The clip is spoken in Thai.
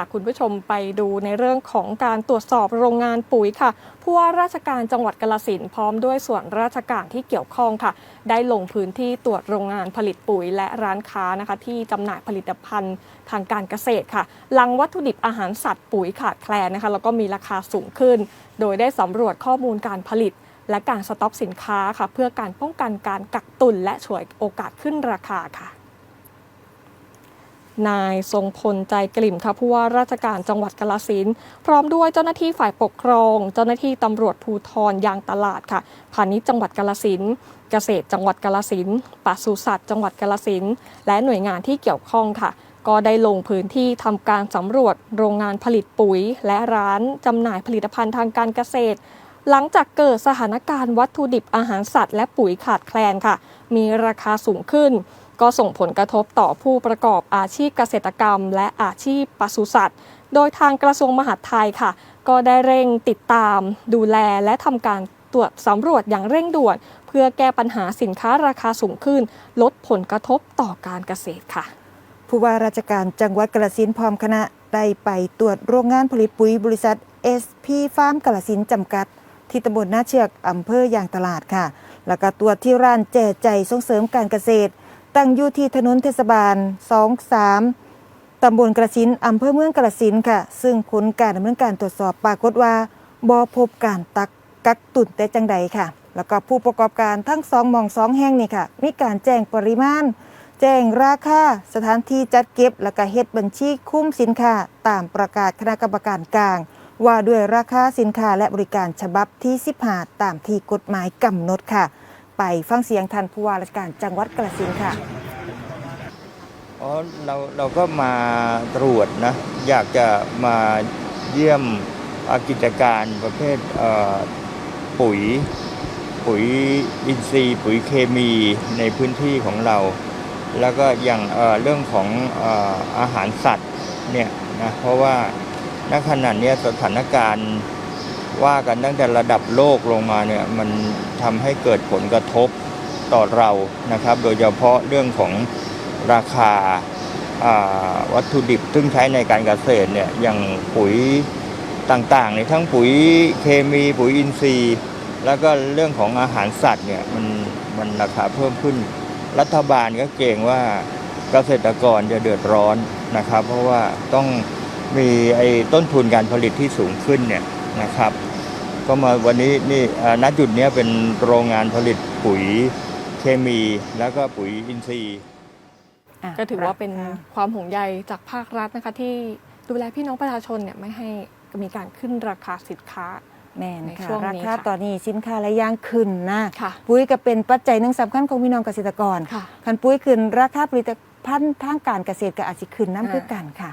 าคุณผู้ชมไปดูในเรื่องของการตรวจสอบโรงงานปุ๋ยค่ะผู้ว่าราชการจังหวัดกาลสินพร้อมด้วยส่วนราชการที่เกี่ยวข้องค่ะ ได้ลงพื้นที่ตรวจโรงงานผลิตปุ๋ยและร้านค้านะคะ ที่จำหน่ายผลิตภัณฑ์ทางการเกษตรค่ะหลังวัตถุดิบอาหารสัตว์ปุ๋ยขาดแคลนนะคะแล้วก็มีราคาสูงขึ้น โดยได้สำรวจข้อมูลการผลิต และการสต็อกสินค้าค่ะ เพื่อการป้องกันการกักตุนและฉวยโอกาสขึ้นราคาค่ะ นายทรงพลใจกลิ่มค่ะผู้ว่าราชการจังหวัดกาลสินพร้อมด้วยเจ้าหน้าที่ฝ่ายปกครอง เจ้าหน้าที่ตำรวจภูธรยางตลาดค่ะพาณิชย์จังหวัดกาลสินเกษตรจังหวัดกาลสินปศุสัตว์จังหวัดกาลสินและหน่วยงานที่เกี่ยวข้องค่ะ ก็ได้ลงพื้นที่ทำการสำรวจโรงงานผลิตปุ๋ย และร้านจำหน่ายผลิตภัณฑ์ทางการเกษตรหลังจากเกิดสถานการณ์วัตถุดิบอาหารสัตว์และปุ๋ยขาดแคลนค่ะ มีราคาสูงขึ้น ก็ส่งผลกระทบต่อผู้ประกอบอาชีพเกษตรกรรม และอาชีพปศุสัตว์ โดยทางกระทรวงมหาดไทยค่ะ ก็ได้เร่งติดตาม ดูแลและทำการตรวจสำรวจอย่างเร่งด่วน เพื่อแก้ปัญหาสินค้าราคาสูงขึ้น ลดผลกระทบต่อการเกษตรค่ะ ผู้ว่าราชการจังหวัดกาฬสินพร้อมคณะได้ไปตรวจโรงงานผลิตปุ๋ยบริษัท SP ฟาร์มกาฬสินจำกัด ที่ตำบลนาเชือกอำเภอยางตลาดค่ะ แล้วก็ตรวจที่ร้านแจใจส่งเสริมการเกษตร ตั้งอยู่ที่ถนนเทศบาล 23ตำบลกระสินอำเภอเมืองกระสินค่ะ ซึ่งผลการดำเนินการตรวจสอบปรากฏว่าบ่พบการตักกักตุนแต่จังใดค่ะ แล้วก็ผู้ประกอบการทั้งสองมองสองแห่งนี่ค่ะ มีการแจ้งปริมาณ แจ้งราคาสถานที่จัดเก็บ และก็เฮ็ดบัญชีคุ้มสินค้าตามประกาศคณะกรรมการกลาง ว่าด้วยราคาสินค้าและบริการฉบับที่ 15 ตามที่กฎหมายกำหนดค่ะ ไปฟังเสียงท่านผู้ว่าราชการจังหวัดกระสินค่ะอ๋อเราเราก็มาตรวจนะ อยากจะมาเยี่ยมกิจการประเภทเปุ๋ย ปุ๋ยอินทรีย์ ปุ๋ยเคมีในพื้นที่ของเรา แล้วก็อย่างเเรื่องของเอ่อาหารสัตว์เนี่ยนะเพราะว่าณขณะเนี้ยสถานการณ์ว่ากันตั้งแต่ระดับโลกลงมาเนี่ยมัน ทำให้เกิดผลกระทบต่อเรานะครับ โดยเฉพาะเรื่องของราคาาวัตถุดิบซึ่งใช้ในการเกษตรเนี่ยอย่างปุ๋ยต่างๆในทั้งปุ๋ยเคมีปุ๋ยอินทรีย์ แล้วก็เรื่องของอาหารสัตว์เนี่ยมันมันราคาเพิ่มขึ้น รัฐบาลก็เกรงว่าเกษตรกรจะเดือดร้อนนะครับ เพราะว่าต้องมีไอ้ต้นทุนการผลิตที่สูงขึ้นเนี่ยนะครับ ก็มาวันนี้นี่อ่าณจุดเนี้ยเป็นโรงงานผลิตปุ๋ยเคมีแล้วก็ปุ๋ยอินทรีย์ ก็ถือว่าเป็นความห่วงใยจากภาครัฐนะคะที่ดูแลพี่น้องประชาชนเนี่ยไม่ให้มีการขึ้นราคาสินค้าแม่นในค่ะช่วงรานี้คาค่ะตอนนี้สินค้าและย่างขึ้นนะค่ะปุ๋ยก็เป็นปัจจัยหนึ่งสำคัญของพี่น้องเกษตรกรค่ะคันปุ๋ยขึ้นราคาผลิตภัณฑ์ทางการเกษตรก็อาจจะขึ้นน้ำอ่าคือกันค่ะ